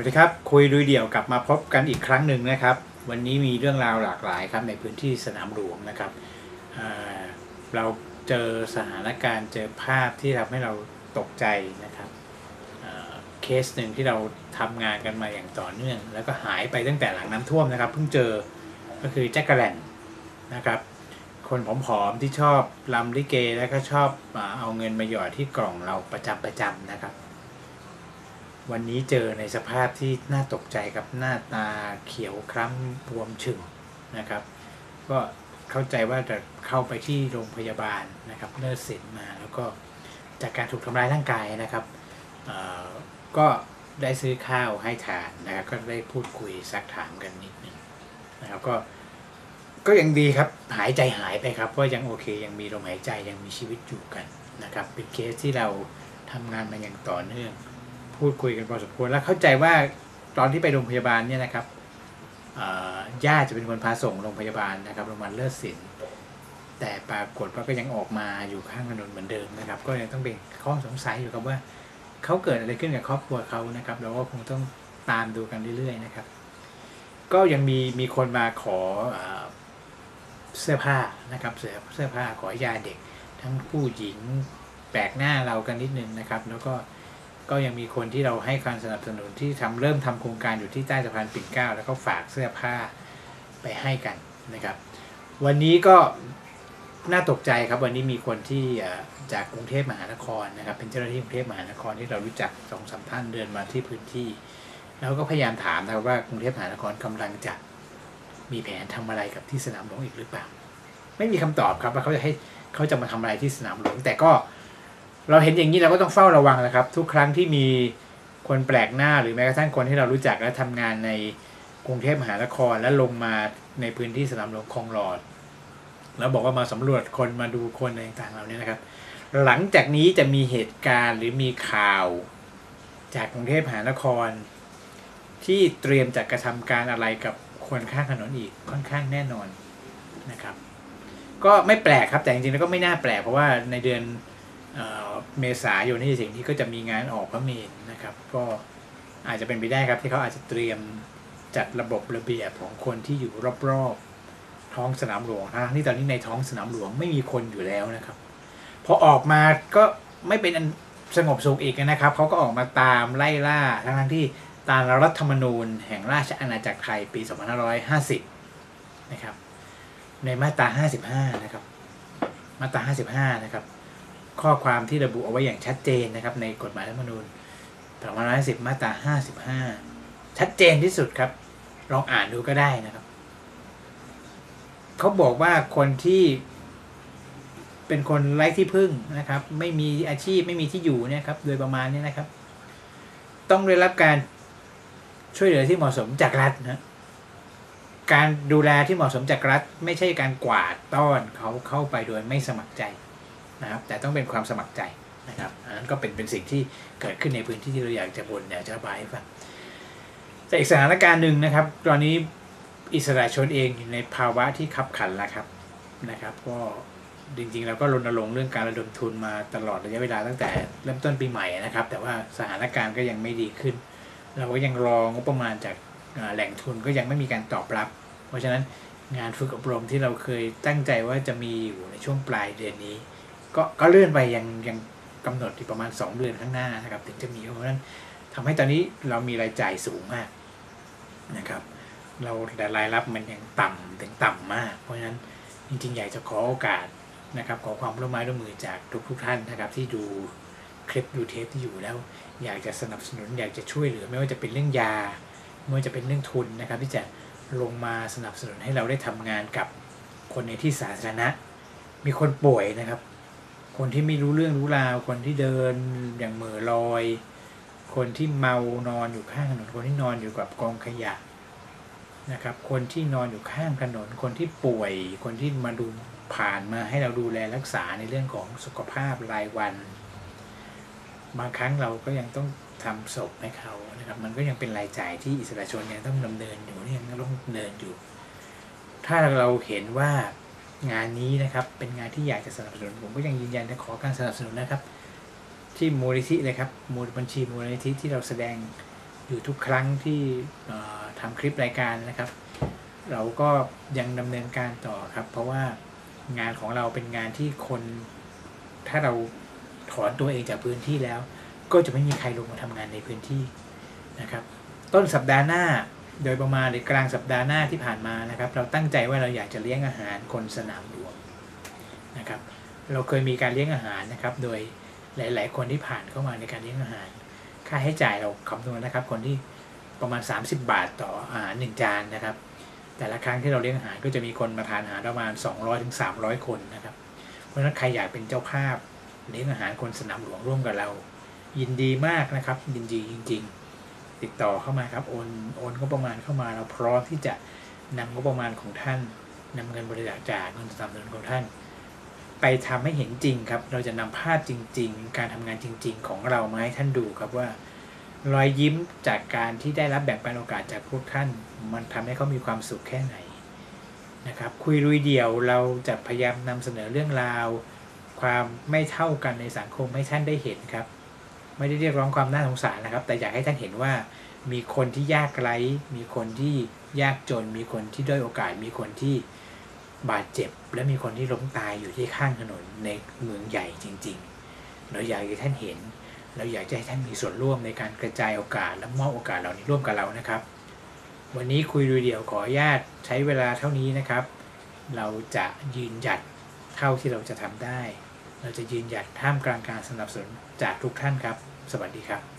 วัสดีครับ คุยลุยเดี่ยวกลับมาพบกันอีกครั้งหนึ่งนะครับ วันนี้มีเรื่องราวหลากหลายครับในพื้นที่สนามหลวงนะครับเราเจอสถานการณ์เจอภาพที่ทำให้เราตกใจนะครับเคสหนึ่งที่เราทำงานกันมาอย่างต่อเนื่อง แล้วก็หายไปตั้งแต่หลังน้ำท่วมนะครับเพิ่งเจอก็คือแจ็คกะแลนนะครับคนผอมๆที่ชอบลำลิเกแล้วก็ชอบเอาเงินมาหยอดที่กล่องเราประจำประจำนะครับ วันนี้เจอในสภาพที่น่าตกใจครับหน้าตาเขียวคล้ำบวมฉึงนะครับ ก็เข้าใจว่าจะเข้าไปที่โรงพยาบาลนะครับเลิศศิลป์มาแล้วก็จากการถูกทำร้ายร่างกายนะครับก็ได้ซื้อข้าวให้ทานนะครับ ก็ได้พูดคุยซักถามกันนิดนึงนะครับก็ก็ยังดีครับหายใจหายไปครับว่ายังโอเคยังมีลมหายใจยังมีชีวิตอยู่กันนะครับ เป็นเคสที่เราทำงานมาอย่างต่อเนื่อง พูดคุยกันพอสมควร แล้วเข้าใจว่าตอนที่ไปโรงพยาบาลเนี่ยนะครับญาติจะเป็นคนพาส่งโรงพยาบาลนะครับโรงพยาบาลเลิศศิลป์แต่ปรากฏว่าก็ยังออกมาอยู่ข้างถนนเหมือนเดิมนะครับ ก็ยังต้องเป็นข้อสงสัยอยู่ครับว่าเขาเกิดอะไรขึ้นกับครอบครัวเขานะครับ เราก็คงต้องตามดูกันเรื่อยๆนะครับ ก็ยังมีมีคนมาขอเอ่อเสื้อผ้านะครับเสื้อเสื้อผ้าขอยาเด็ก ทั้งผู้หญิงแปลกหน้าเรากันนิดนึงนะครับ แล้วก็ ก็ยังมีคนที่เราให้การสนับสนุนที่ทำเริ่มทำโครงการอยู่ที่ใต้สะพานปิ่นเกล้าแล้วก็ฝากเสื้อผ้าไปให้กันนะครับ วันนี้ก็น่าตกใจครับวันนี้มีคนที่จากกรุงเทพมหานครนะครับ เป็นเจ้าหน้าที่กรุงเทพมหานครที่เรารู้จักสองสามท่านเดินมาที่พื้นที่ แล้วก็พยายามถามนะครับว่ากรุงเทพมหานครกำลังจะมีแผนทำอะไรกับที่สนามหลวงอีกหรือเปล่า ไม่มีคำตอบครับว่าเขาจะให้เขาจะมาทำอะไรที่สนามหลวงแต่ก็ เราเห็นอย่างนี้เราก็ต้องเฝ้าระวังนะครับ ทุกครั้งที่มีคนแปลกหน้าหรือแม้กระทั่งคนที่เรารู้จักและทำงานในกรุงเทพมหานครและลงมาในพื้นที่สนามหลวงคลองหลอด แล้วบอกว่ามาสำรวจคนมาดูคนอะไรต่างๆเหล่านี้นะครับ หลังจากนี้จะมีเหตุการณ์หรือมีข่าวจากกรุงเทพมหานคร ที่เตรียมจะกระทำการอะไรกับคนข้างถนนอีกค่อนข้างแน่นอนนะครับ ก็ไม่แปลกครับแต่จริงๆแล้วก็ไม่น่าแปลกเพราะว่าในเดือน เมษายนที่สิ่งที่ก็จะมีงานออกพระเมรุนะครับ ก็อาจจะเป็นไปได้ครับที่เขาอาจจะเตรียมจัดระบบระเบียบของคนที่อยู่รอบๆท้องสนามหลวงทั้งที่ตอนนี้ในท้องสนามหลวงไม่มีคนอยู่แล้วนะครับพอออกมาก็ไม่เป็นอันสงบสุขอีกนะครับเขาก็ออกมาตามไล่ล่าทั้งๆที่ตามรัฐธรรมนูญแห่งราชอาณาจักรไทยปี 2550 นะครับ ในมาตรา 55 นะครับ มาตรา 55 นะครับ ข้อความที่ระบุเอาไว้อย่างชัดเจนนะครับ ในกฎหมายรัฐธรรมนูญ2550 มาตรา 55 ชัดเจนที่สุดครับ ลองอ่านดูก็ได้นะครับ เขาบอกว่าคนที่เป็นคนไร้ที่พึ่งนะครับ ไม่มีอาชีพไม่มีที่อยู่เนี่ยครับ โดยประมาณเนี้นะครับ ต้องได้รับการช่วยเหลือที่เหมาะสมจากรัฐนะการดูแลที่เหมาะสมจากรัฐ ไม่ใช่การกวาดต้อนเขาเข้าไปโดยไม่สมัครใจ นะครับแต่ต้องเป็นความสมัครใจนะครับอันนั้นก็เป็นเป็นสิ่งที่เกิดขึ้นในพื้นที่ที่เราอยากจะบ่นอยากจะระบายให้ฟังแต่อีกสถานการณ์หนึ่งนะครับ ตอนนี้อิสระชนเองอยู่ในภาวะที่ขับขันแล้วครับนะครับ ก็จริงๆเราก็รณรงค์เรื่องการระดมทุนมาตลอดระยะเวลาตั้งแต่เริ่มต้นปีใหม่นะครับ แต่ว่าสถานการณ์ก็ยังไม่ดีขึ้น เราก็ยังรองบประมาณจากอ่าแหล่งทุนก็ยังไม่มีการตอบรับ เพราะฉะนั้นงานฝึกอบรมที่เราเคยตั้งใจว่าจะมีอยู่ในช่วงปลายเดือนนี้ ก็ก็เลื่อนไปยังยังกำหนดอีกประมาณ 2 เดือนข้างหน้านะครับ ถึงจะมีเพราะฉะนั้นทำให้ตอนนี้เรามีรายจ่ายสูงมากนะครับ เราแต่รายรับมันยังต่ำถึงต่ำมาก เพราะฉะนั้นจริงๆอยากจะขอโอกาสนะครับขอความร่วมไม้ร่วมมือจากทุกๆท่านนะครับที่ดูคลิปดูเทปที่อยู่แล้ว อยากจะสนับสนุนอยากจะช่วยเหลือ ไม่ว่าจะเป็นเรื่องยา ไม่ว่าจะเป็นเรื่องทุนนะครับ ที่จะลงมาสนับสนุนให้เราได้ทำงานกับคนในที่สาธารณะ มีคนป่วยนะครับ คนที่ไม่รู้เรื่องรู้ราว คนที่เดินอย่างเหม่อลอย คนที่เมานอนอยู่ข้างถนนคนที่นอนอยู่กับกองขยะนะครับ คนที่นอนอยู่ข้างถนน คนที่ป่วย คนที่มาดูผ่านมาให้เราดูแลรักษาในเรื่องของสุขภาพรายวัน บางครั้งเราก็ยังต้องทำศพให้เขานะครับ มันก็ยังเป็นรายจ่ายที่อิสระชนยังต้องดำเนินอยู่นี่ยังต้องดำเนินอยู่ ถ้าเราเห็นว่า งานนี้นะครับเป็นงานที่อยากจะสนับสนุนผมก็ยังยืนยันจะขอการสนับสนุนนะครับ ที่มูลนิธิเลยครับมูลบัญชีมูลนิธิที่เราแสดงอยู่ทุกครั้งที่เอ่อทำคลิปรายการนะครับ เราก็ยังดำเนินการต่อครับ เพราะว่างานของเราเป็นงานที่คน ถ้าเราถอนตัวเองจากพื้นที่แล้ว ก็จะไม่มีใครลงมาทำงานในพื้นที่นะครับ ต้นสัปดาห์หน้า โดยประมาณหรือกลางสัปดาห์หน้าที่ผ่านมานะครับ เราตั้งใจว่าเราอยากจะเลี้ยงอาหารคนสนามหลวงนะครับ เราเคยมีการเลี้ยงอาหารนะครับ โดยหลาย ๆ คนที่ผ่านเข้ามาในการเลี้ยงอาหาร ค่าใช้จ่ายเราคำนวณนะครับ คนที่ประมาณ 30 บาทต่ออาหารหนึ่งจานนะครับ แต่ละครั้งที่เราเลี้ยงอาหารก็จะมีคนมาทานอาหารประมาณ 200-300ถึง300คนนะครับ เพราะฉะนั้นใครอยากเป็นเจ้าภาพเลี้ยงอาหารคนสนามหลวงร่วมกับเรา ยินดีมากนะครับยินดีจริง ๆ ติดต่อเข้ามาครับโอนโอนงบประมาณเข้ามาเราพร้อมที่จะนำงบประมาณของท่านนำเงินบริจาคจากเงินสนับสนุนของท่าน ไปทำให้เห็นจริงครับ เราจะนำภาพจริง ๆ การทำงานจริง ๆ ของเรามาให้ท่านดูครับว่ารอยยิ้มจากการที่ได้รับแบ่งปันโอกาสจากพวกท่าน มันทำให้เขามีความสุขแค่ไหนนะครับ คุยลุยเดี่ยวเราจะพยายามนำเสนอเรื่องราว ความไม่เท่ากันในสังคมให้ท่านได้เห็นครับ ไม่ได้เรียกร้องความน่าสงสารนะครับ แต่อยากให้ท่านเห็นว่ามีคนที่ยากไร้ มีคนที่ยากจน มีคนที่ด้อยโอกาส มีคนที่บาดเจ็บ และมีคนที่ล้มตายอยู่ที่ข้างถนนในเมืองใหญ่จริง ๆ เราอยากให้ท่านเห็น เราอยากจะให้ท่านมีส่วนร่วมในการกระจายโอกาสและมอบโอกาสเหล่านี้ร่วมกับเรานะครับ วันนี้คุยดูเดี่ยวขออนุญาตใช้เวลาเท่านี้นะครับ เราจะยืนหยัดเท่าที่เราจะทำได้ เราจะยืนหยัดท่ามกลางการสนับสนุนจากทุกท่านครับ สวัสดีครับ